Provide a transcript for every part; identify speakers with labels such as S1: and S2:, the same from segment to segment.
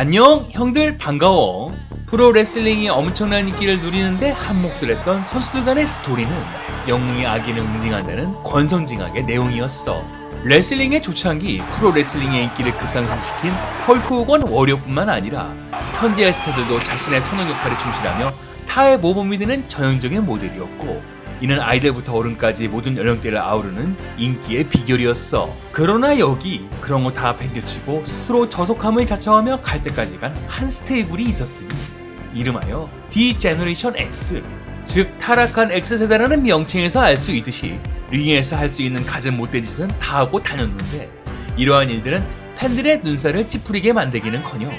S1: 안녕 형들 반가워. 프로레슬링이 엄청난 인기를 누리는데 한몫을 했던 선수들 간의 스토리는 영웅이 악인을 응징한다는 권선징악의 내용이었어. 레슬링의 초창기 프로레슬링의 인기를 급상승시킨 헐크 호건 워리어뿐만 아니라 현재의 스타들도 자신의 선호 역할에 충실하며 타의 모범이 되는 전형적인 모델이었고 이는 아이들부터 어른까지 모든 연령대를 아우르는 인기의 비결이었어. 그러나 여기 그런 거 다 팽개치고 스스로 저속함을 자처하며 갈 때까지 간 한 스테이블이 있었으니 이름하여 D-Generation X 즉 타락한 X세대라는 명칭에서 알 수 있듯이 링에서 할 수 있는 가장 못된 짓은 다 하고 다녔는데 이러한 일들은 팬들의 눈살을 찌푸리게 만들기는커녕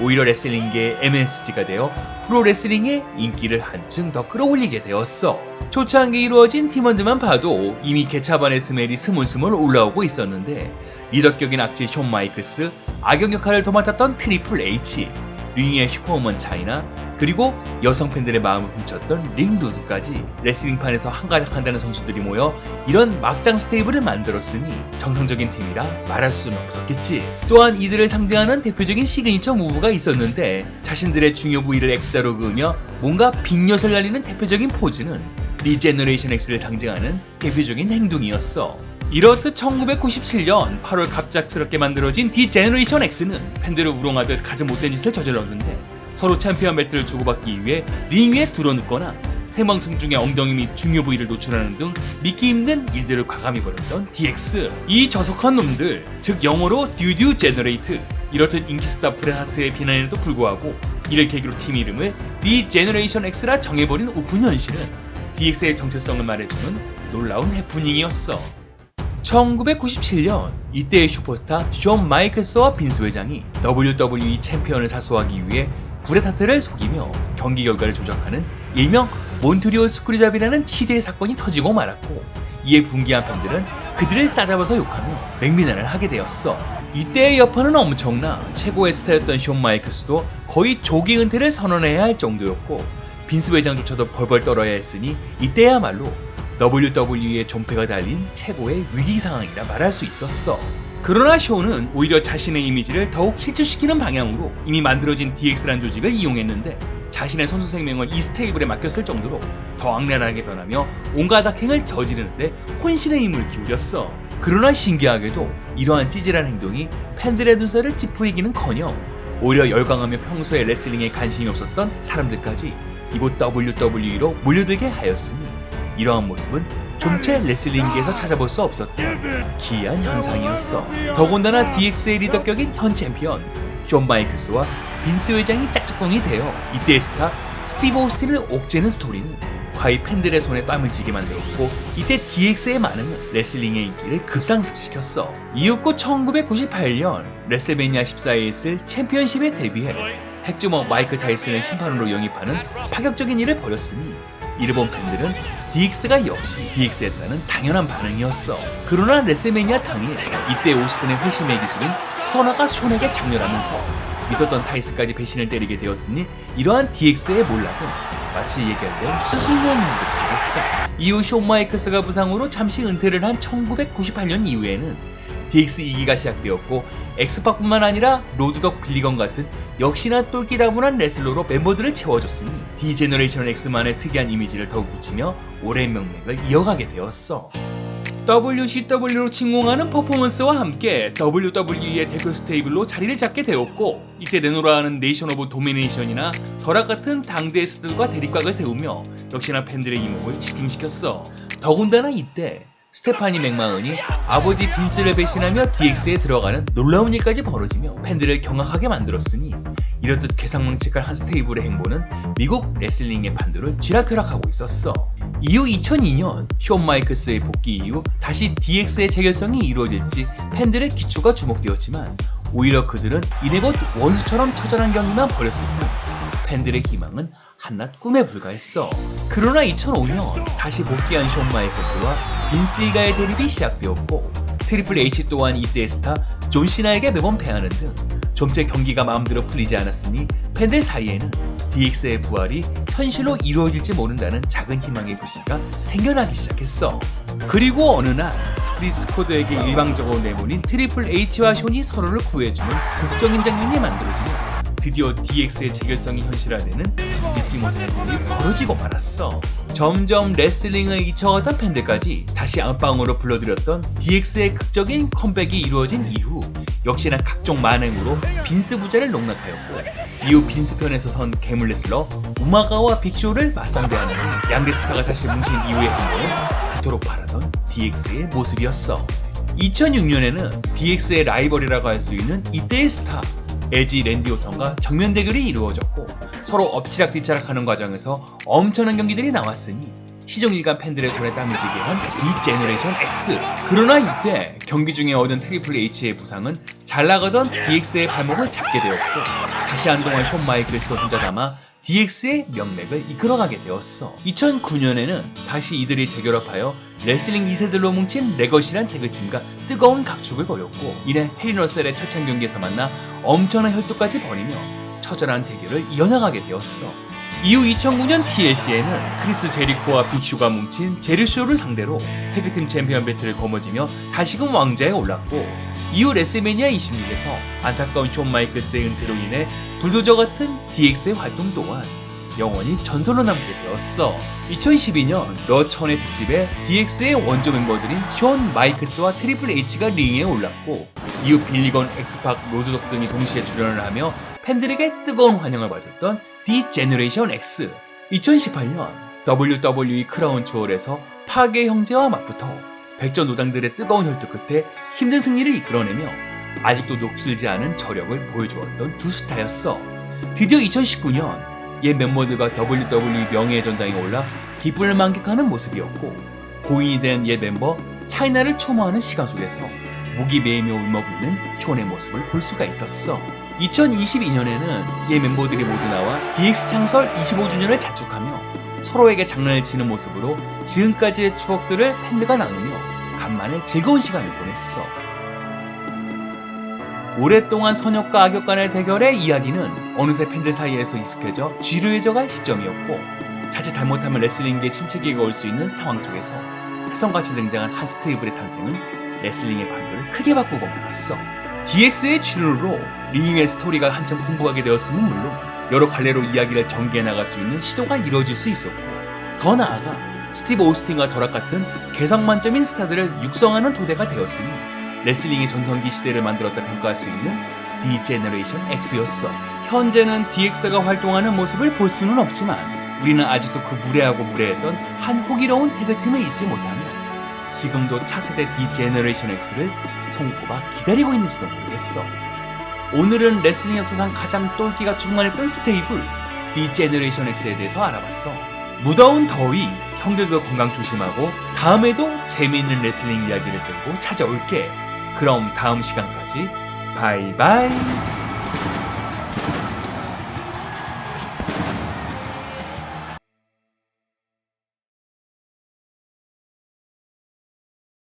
S1: 오히려 레슬링계의 MSG가 되어 프로레슬링의 인기를 한층 더 끌어올리게 되었어. 초창기 이루어진 팀원들만 봐도 이미 개차반의 스멜이 스물스물 올라오고 있었는데 리더격인 악질 숀 마이크스, 악역 역할을 도맡았던 트리플 H, 링의 슈퍼우먼 차이나 그리고 여성 팬들의 마음을 훔쳤던 링루드까지 레슬링판에서 한가닥 한다는 선수들이 모여 이런 막장 스테이블을 만들었으니 정상적인 팀이라 말할 수는 없었겠지. 또한 이들을 상징하는 대표적인 시그니처 무브가 있었는데 자신들의 중요 부위를 X자로 그으며 뭔가 빅엿을 날리는 대표적인 포즈는 디제너레이션 X를 상징하는 대표적인 행동이었어. 이렇듯 1997년 8월 갑작스럽게 만들어진 디제너레이션 X는 팬들을 우롱하듯 가장 못된 짓을 저질렀는데 서로 챔피언 벨트를 주고받기 위해 링 위에 드러눕거나 세망승 중에 엉덩이 및 중요 부위를 노출하는 등 믿기 힘든 일들을 과감히 벌였던 DX 이 저속한 놈들 즉 영어로 듀듀 제너레이트 이렇듯 인기스타 브레하트의 비난에도 불구하고 이를 계기로 팀 이름을 D 제너레이션 X라 정해버린 오픈 현실은 DX의 정체성을 말해주는 놀라운 해프닝이었어 1997년 이때의 슈퍼스타 숀 마이클스와 빈스 회장이 WWE 챔피언을 사수하기 위해 브레타트를 속이며 경기 결과를 조작하는 일명 몬트리올 스크류잡이라는 희대의 사건이 터지고 말았고 이에 분기한 팬들은 그들을 싸잡아서 욕하며 맹비난을 하게 되었어. 이때의 여파는 엄청나 최고의 스타였던 숀 마이클스도 거의 조기 은퇴를 선언해야 할 정도였고 빈스 회장조차도 벌벌 떨어야 했으니 이때야말로 WWE의 존폐가 달린 최고의 위기 상황이라 말할 수 있었어. 그러나 쇼는 오히려 자신의 이미지를 더욱 실추시키는 방향으로 이미 만들어진 DX란 조직을 이용했는데 자신의 선수 생명을 이 스테이블에 맡겼을 정도로 더 악랄하게 변하며 온갖 악행을 저지르는데 혼신의 힘을 기울였어. 그러나 신기하게도 이러한 찌질한 행동이 팬들의 눈살을 찌푸리기는커녕 오히려 열광하며 평소에 레슬링에 관심이 없었던 사람들까지 이곳 WWE로 몰려들게 하였으니 이러한 모습은 좀채 레슬링계에서 찾아볼 수 없었던 기이한 현상이었어. 더군다나 DX의 리더격인 현 챔피언 존 마이크스와 빈스 회장이 짝짝꿍이 되어 이때의 스타 스티브 오스틴을 옥죄는 스토리는 과히 팬들의 손에 땀을 쥐게 만들었고 이때 DX의 반응은 레슬링의 인기를 급상승시켰어. 이윽고 1998년 레슬매니아 14에 있을 챔피언십에 데뷔해 핵주먹 마이크 타이슨을 심판으로 영입하는 파격적인 일을 벌였으니 이를 본 팬들은 DX가 역시 DX였다는 당연한 반응이었어. 그러나 레슬매니아 당일 이때 오스틴의 회심의 기술인 스터너가 숀에게 장렬하면서 믿었던 타이스까지 배신을 때리게 되었으니 이러한 DX의 몰락은 마치 얘기할 수술년인 듯했어. 이후 숀 마이크스가 부상으로 잠시 은퇴를 한 1998년 이후에는 DX 2기가 시작되었고 엑스파뿐만 아니라 로드덕 빌리건 같은 역시나 똘끼다분한 레슬러로 멤버들을 채워줬으니 디제너레이션 X만의 특이한 이미지를 더욱 붙이며 오랜 명맥을 이어가게 되었어. WCW로 침공하는 퍼포먼스와 함께 WWE의 대표 스테이블로 자리를 잡게 되었고 이때 내노라 하는 네이션 오브 도미네이션이나 더락 같은 당대 스들과 대립각을 세우며 역시나 팬들의 이목을 집중시켰어. 더군다나 이때 스테파니 맥마은이 아버지 빈스를 배신하며 DX에 들어가는 놀라운 일까지 벌어지며 팬들을 경악하게 만들었으니 이렇듯 괴상망측한 한 스테이블의 행보는 미국 레슬링의 판도를 쥐락펴락하고 있었어. 이후 2002년 숀 마이크스의 복귀 이후 다시 DX의 재결성이 이루어질지 팬들의 기초가 주목되었지만 오히려 그들은 이내 곧 원수처럼 처절한 경기만 벌였을 뿐 팬들의 희망은 한낱 꿈에 불과했어. 그러나 2005년 다시 복귀한 숀 마이커스와 빈스 이가의 대립이 시작되었고 트리플 H 또한 이때의 스타 존 시나에게 매번 패하는 등 좀째 경기가 마음대로 풀리지 않았으니 팬들 사이에는 DX의 부활이 현실로 이루어질지 모른다는 작은 희망의 불씨가 생겨나기 시작했어. 그리고 어느 날 스프릿 스쿼드에게 일방적으로 내보낸 트리플 H와 숀이 서로를 구해주는 극적인 장면이 만들어지며 드디어 DX의 재결성이 현실화되는 믿지 못할 일이 벌어지고 말았어. 점점 레슬링을 잊혀가던 팬들까지 다시 안방으로 불러들였던 DX의 극적인 컴백이 이루어진 이후 역시나 각종 만행으로 빈스 부자를 농락하였고 이후 빈스 편에서 선 괴물 레슬러 우마가와 빅쇼를 맞상대하는 양대 스타가 다시 뭉친 이후의 행보는 그토록 바라던 DX의 모습이었어. 2006년에는 DX의 라이벌이라고 할 수 있는 이때의 스타 에지 랜디 오턴과 정면 대결이 이루어졌고 서로 엎치락뒤치락하는 과정에서 엄청난 경기들이 나왔으니 시종일관 팬들의 손에 땀을 쥐게 한 디제너레이션 X. 그러나 이때 경기 중에 얻은 트리플 H의 부상은 잘 나가던 DX의 발목을 잡게 되었고 다시 한동안 션 마이클스 혼자 담아 DX의 명맥을 이끌어가게 되었어. 2009년에는 다시 이들이 재결합하여 레슬링 2세들로 뭉친 레거시란 태그팀과 뜨거운 각축을 벌였고 이내 헤리너셀의 철창 경기에서 만나 엄청난 혈투까지 벌이며 처절한 대결을 이어나가게 되었어. 이후 2009년 TLC에는 크리스 제리코와 빅쇼가 뭉친 제르쇼를 상대로 태그팀 챔피언 배틀을 거머쥐며 다시금 왕자에 올랐고 이후 레슬매니아 26에서 안타까운 션 마이클스의 은퇴로 인해 불도저 같은 DX의 활동 또한 영원히 전설로 남게 되었어. 2012년 러천의 특집에 DX의 원조 멤버들인 션 마이클스와 트리플 H가 링에 올랐고 이후 빌리건, 엑스팍, 로드덕 등이 동시에 출연을 하며 팬들에게 뜨거운 환영을 받았던 디제너레이션 X. 2018년 WWE 크라운 추월에서 파괴 형제와 맞붙어 백전노당들의 뜨거운 혈투 끝에 힘든 승리를 이끌어내며 아직도 녹슬지 않은 저력을 보여주었던 두 스타였어. 드디어 2019년 옛 멤버들과 WWE 명예의 전당에 올라 기쁨을 만끽하는 모습이었고 고인이 된 옛 멤버 차이나를 추모하는 시간 속에서 목이 메이며 울먹이는 쇼의 모습을 볼 수가 있었어. 2022년에는 옛 멤버들이 모두 나와 DX 창설 25주년을 자축하며 서로에게 장난을 치는 모습으로 지금까지의 추억들을 팬들과 나누며 간만에 즐거운 시간을 보냈어. 오랫동안 선역과 악역 간의 대결의 이야기는 어느새 팬들 사이에서 익숙해져 지루해져갈 시점이었고 자칫 잘못하면 레슬링계에 침체기가 올 수 있는 상황 속에서 혜성같이 등장한 한 스테이블의 탄생은 레슬링의 방향을 크게 바꾸고 말았어. DX의 출연으로 링의 스토리가 한참 풍부하게 되었음은 물론 여러 갈래로 이야기를 전개해 나갈 수 있는 시도가 이루어질 수 있었고 더 나아가 스티브 오스틴과 더락 같은 개성 만점인 스타들을 육성하는 토대가 되었으니 레슬링의 전성기 시대를 만들었다 평가할 수 있는 디제너레이션 X였어. 현재는 DX가 활동하는 모습을 볼 수는 없지만 우리는 아직도 그 무례하고 무례했던 한 호기로운 태그팀을 잊지 못하며 지금도 차세대 디제너레이션 X를 손꼽아 기다리고 있는지도 모르겠어. 오늘은 레슬링 역사상 가장 똘끼가 충만했던 스테이블 디제너레이션 X에 대해서 알아봤어. 무더운 더위, 형들도 건강 조심하고 다음에도 재미있는 레슬링 이야기를 들고 찾아올게. 그럼 다음 시간까지 바이바이.